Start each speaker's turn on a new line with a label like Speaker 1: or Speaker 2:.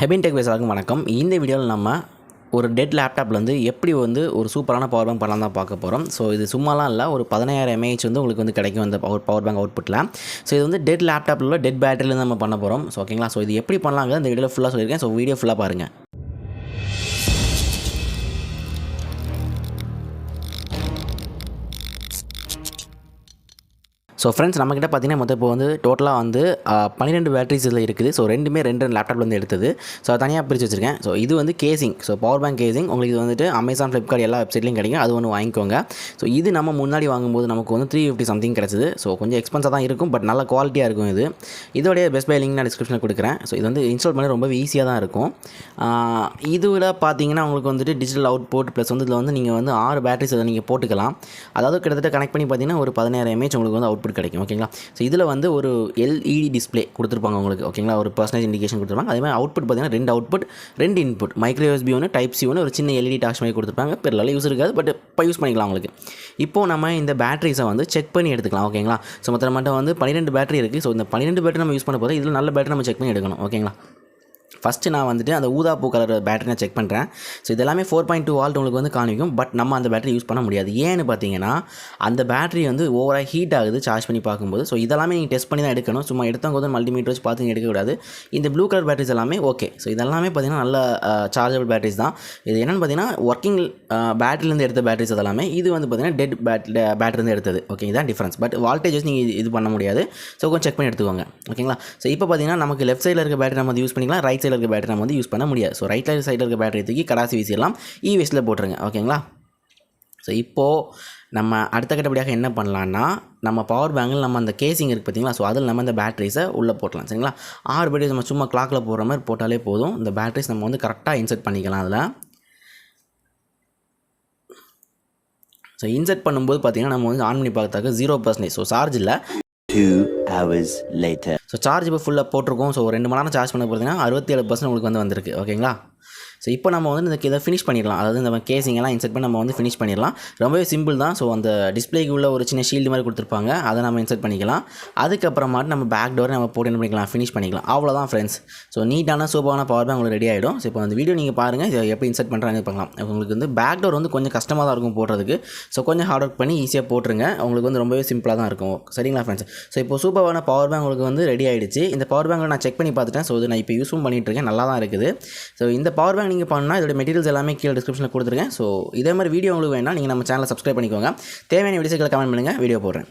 Speaker 1: ஹெபின் tech பேசுகிறதுக்கு வணக்கம். இந்த வீடியோவில் நம்ம ஒரு டெட் லேப்டாப்பில் வந்து எப்படி வந்து ஒரு சூப்பரான பவர் பேங்க் பண்ணலாம் தான் பார்க்க போகிறோம் ஸோ இது சும்மாலாம் இல்லை ஒரு பதினாயிரம் எம்ஏஹெச் வந்து உங்களுக்கு வந்து கிடைக்கும் அந்த பவர் பவர் பேங்க் அவுட்புட்டில் ஸோ இது வந்து டெட் லேப்டாப்பில் டெட் பேட்டரியில் நம்ம பண்ண போகிறோம் ஸோ ஓகேங்களா ஸோ இது எப்படி பண்ணலாங்க இந்த வீடியோவில் ஃபுல்லாக சொல்லியிருக்கேன். ஸோ வீடியோ ஃபுல்லாக பாருங்கள் ஸோ ஃப்ரெண்ட்ஸ் நம்மக்கிட்ட பார்த்தீங்கன்னா மொத்தம் இப்போ வந்து டோட்டலாக வந்து பன்னிரெண்டு பேட்டரிஸ் இதில் இருக்குது. ஸோ ரெண்டுமே ரெண்டு ரெண்டு லேப்டாப்பில் வந்து எடுத்தது ஸோ தனியாக பிரித்து வச்சிருக்கேன். ஸோ இது வந்து casing so power bank casing உங்களுக்கு இது வந்துட்டு அமேசான் ஃப்ளிப்கார்ட் எல்லா வெப்சைட்லையும் கிடைக்கும். அது ஒன்று வாங்கிக்கோங்க. ஸோ இது நம்ம முன்னாடி வாங்கும்போது நமக்கு வந்து த்ரீ ஃபிஃப்டி சம்திங் கிடச்சிது. ஸோ கொஞ்சம் எக்ஸ்பென்ஸாக தான் இருக்கும் பட் நல்ல குவாலிட்டியாக இருக்கும் இது. இதோடைய பெஸ்ட் பை லிங்க் நான் டிஸ்கிரிப்ஷனில் கொடுக்குறேன். ஸோ இது வந்து இன்ஸ்டால் பண்ண ரொம்ப ஈஸியாக தான் இருக்கும். இதில் பார்த்தீங்கன்னா உங்களுக்கு வந்துட்டு டிஜிட்டல் அவுட் போட் ப்ளஸ் வந்து இதில் வந்து நீங்கள் வந்து ஆறு பேட்டரிஸ் அதை நீங்கள் போட்டுக்கலாம். அதாவது கிட்டத்தட்ட கனெக்ட் பண்ணி பார்த்தீங்கன்னா ஒரு பதினாயிரம் எம்ஏஹெச் உங்களுக்கு வந்து அவுட் அவுட்புட் கிடைக்கும் ஓகேங்களா ஸோ இதில் வந்து ஒரு எல்இடி டிஸ்ப்ளே கொடுத்துருப்பாங்க உங்களுக்கு ஓகேங்களா ஒரு பர்சனேஜ் இண்டிகேஷன் கொடுத்துருப்பாங்க. அதே மாதிரி அவுட்புட் பார்த்தீங்கன்னா ரெண்டு அவுட்புட் ரெண்டு இன்புட் மைக்ரோ யூஎஸ்பி ஒன்று டைப் சி ஒன்று ஒரு சின்ன எல்இடி டாஷ் மாதிரி கொடுத்துருப்பாங்க. பெருளால யூஸ் இருக்காது பட் இப்போ யூஸ் பண்ணிக்கலாம் உங்களுக்கு. இப்போது நம்ம இந்த பேட்டரிஸை வந்து செக் பண்ணி எடுத்துக்கலாம் ஓகேங்களா ஸோ மொத்தம் மட்டும் வந்து பன்னிரெண்டு பேட்டரி இருக்குது ஸோ இந்த பன்னிரெண்டு பேட்டரி நம்ம யூஸ் பண்ண போதும் இதில் நல்ல பேட்டரி நம்ம செக் பண்ணி எடுக்கணும் ஓகேங்களா ஃபஸ்ட்டு நான் வந்துட்டு அந்த ஊதாப்பூ கலர் பேட்டரி நான் செக் பண்ணுறேன் ஸோ இதெல்லாமே ஃபோர் பாயிண்ட் டூ வால்ட் உங்களுக்கு வந்து காணிக்கும் பட் நம்ம அந்த பேட்டரி யூஸ் பண்ண முடியாது. ஏன்னு பார்த்தீங்கன்னா அந்த பேட்டரி வந்து ஓவராக ஹீட் ஆகுது சார்ஜ் பண்ணி பார்க்கும்போது. ஸோ இதெல்லாமே நீங்கள் டெஸ்ட் பண்ணி தான் எடுக்கணும். சும்மா எடுத்தவங்க வந்து மல்டிமீட்டர் வச்சு பார்த்து எடுக்கக்கூடாது. இந்த ப்ளூ கலர் பேட்டரிஸ் எல்லாமே ஓகே ஸோ இதெல்லாமே பார்த்தீங்கன்னா நல்ல சார்ஜபிள் பேட்டரிஸ் தான். இது என்னென்னு பார்த்தீங்கன்னா ஒர்க்கிங் பேட்டரிலேருந்து எடுத்த பேட்டரிஸ் அதெல்லாமே இது வந்து பார்த்தீங்கன்னா டெட் பேட் பேட்டரிலேருந்து எடுத்தது. ஓகே இதான் டிஃப்ரென்ஸ் பட் வால்டேஜஸ் நீங்கள் இது பண்ண முடியாது. ஸோ கொஞ்சம் செக் பண்ணி எடுத்துக்கோங்க. ஓகேங்களா ஸோ இப்போ பார்த்தீங்கன்னா நமக்கு லெஃப்ட் சைடில் இருக்க பேட்டரி நம்ம வந்து யூஸ் பண்ணிக்கலாம். ரைட் சைடில் இருக்க பேட்டரி நம்ம வந்து யூஸ் பண்ண முடியாது. ஸோ ரைட் சைடில் இருக்க பேட்டரி தூக்கி கடாசி வீசிடலாம் இ வேஸ்ட்டில் போட்டுருங்க ஓகேங்களா ஸோ இப்போது நம்ம அடுத்த கட்டப்படியாக என்ன பண்ணலான்னா நம்ம பவர் பேங்கில் நம்ம அந்த கேசிங் இருக்குது பார்த்தீங்களா ஸோ அதில் நம்ம அந்த பேட்டரிஸை உள்ளே போட்டலாம். சரிங்களா? ஆறு பேட்டரிஸ் நம்ம சும்மா கிளாக்கில் போடுற மாதிரி போட்டாலே போதும். இந்த பேட்டரிஸ் நம்ம வந்து கரெக்டாக இன்செர்ட் பண்ணிக்கலாம் அதில். ஸோ இன்செர்ட் பண்ணும்போது பார்த்திங்கன்னா நம்ம வந்து ஆன் பண்ணி பார்த்தாக்க ஜீரோ பர்சன்டேஜ் ஸோ சார்ஜ் இல்லை.
Speaker 2: Two hours later
Speaker 1: so charge இப்போ ஃபுல்லாக போட்டிருக்கோம். ஸோ ரெண்டு மணி நேரம் சார்ஜ் பண்ண போகிறீங்கன்னா அறுபத்தி ஏழு பர்சன்ட் உங்களுக்கு வந்து வந்திருக்கு. ஓகேங்களா ஸோ இப்போ நம்ம வந்து இந்த இதை ஃபினிஷ் பண்ணிடலாம். அதாவது இந்த கேசிங்கெல்லாம் இன்செர்ட் பண்ணி நம்ம வந்து ஃபினிஷ் பண்ணிடலாம். ரொம்பவே சிம்பிள் தான். ஸோ அந்த டிஸ்பிளேக்கு உள்ள ஒரு சின்ன ஷீல்டு மாதிரி கொடுத்துருப்பாங்க. அதை நம்ம இன்செர்ட் பண்ணிக்கலாம். அதுக்கப்புறமாட்டு நம்ம பேக் டோரை நம்ம போட்டு என்ன பண்ணிக்கலாம்? ஃபினிஷ் பண்ணிக்கலாம். அவ்வளோதான் ஃப்ரெண்ட்ஸ் ஸோ நீட்டான சூப்பரான பவர் பேங்க் உங்களுக்கு ரெடி ஆகிடும் ஸோ இப்போ அந்த வீடியோ நீங்கள் பாருங்கள் இதை எப்படி இன்செர்ட் பண்ணுறாங்க பார்க்கலாம். உங்களுக்கு வந்து பேக் டோர் வந்து கொஞ்சம் கஷ்டமாக தான் இருக்கும் போடுறதுக்கு. ஸோ கொஞ்சம் ஹார்ட் ஒர்க் பண்ணி ஈஸியாக போட்டுருங்க. உங்களுக்கு வந்து ரொம்பவே சிம்பிளாக தான் இருக்கும். சரிங்களா ஃப்ரெண்ட்ஸ் ஸோ இப்போ சூப்பரான பவர் பேங்க் உங்களுக்கு வந்து ரெடி ஆகிடுச்சு இந்த பவர் பேங்க் நான் செக் பண்ணி பார்த்துட்டேன். ஸோ இது நான் இப்போ யூஸும் பண்ணிகிட்டு இருக்கேன். நல்லா தான் இருக்குது. ஸோ இந்த பவர் பேங்க் நீங்கள் பண்ணால் இதோட மெட்டீரியல்ஸ் எல்லாமே கீழே டிஸ்கிரிப்ஷனில் கொடுத்துருக்கேன். ஸோ இதே மாதிரி வீடியோ உங்களுக்கு வேணால் நீங்கள் நம்ம சேனலை சப்ஸ்கிரைப் பண்ணிக்கோங்க. தேவையான வீடியோஸ்களை கமெண்ட் பண்ணுங்கள் வீடியோ போடுறேன்.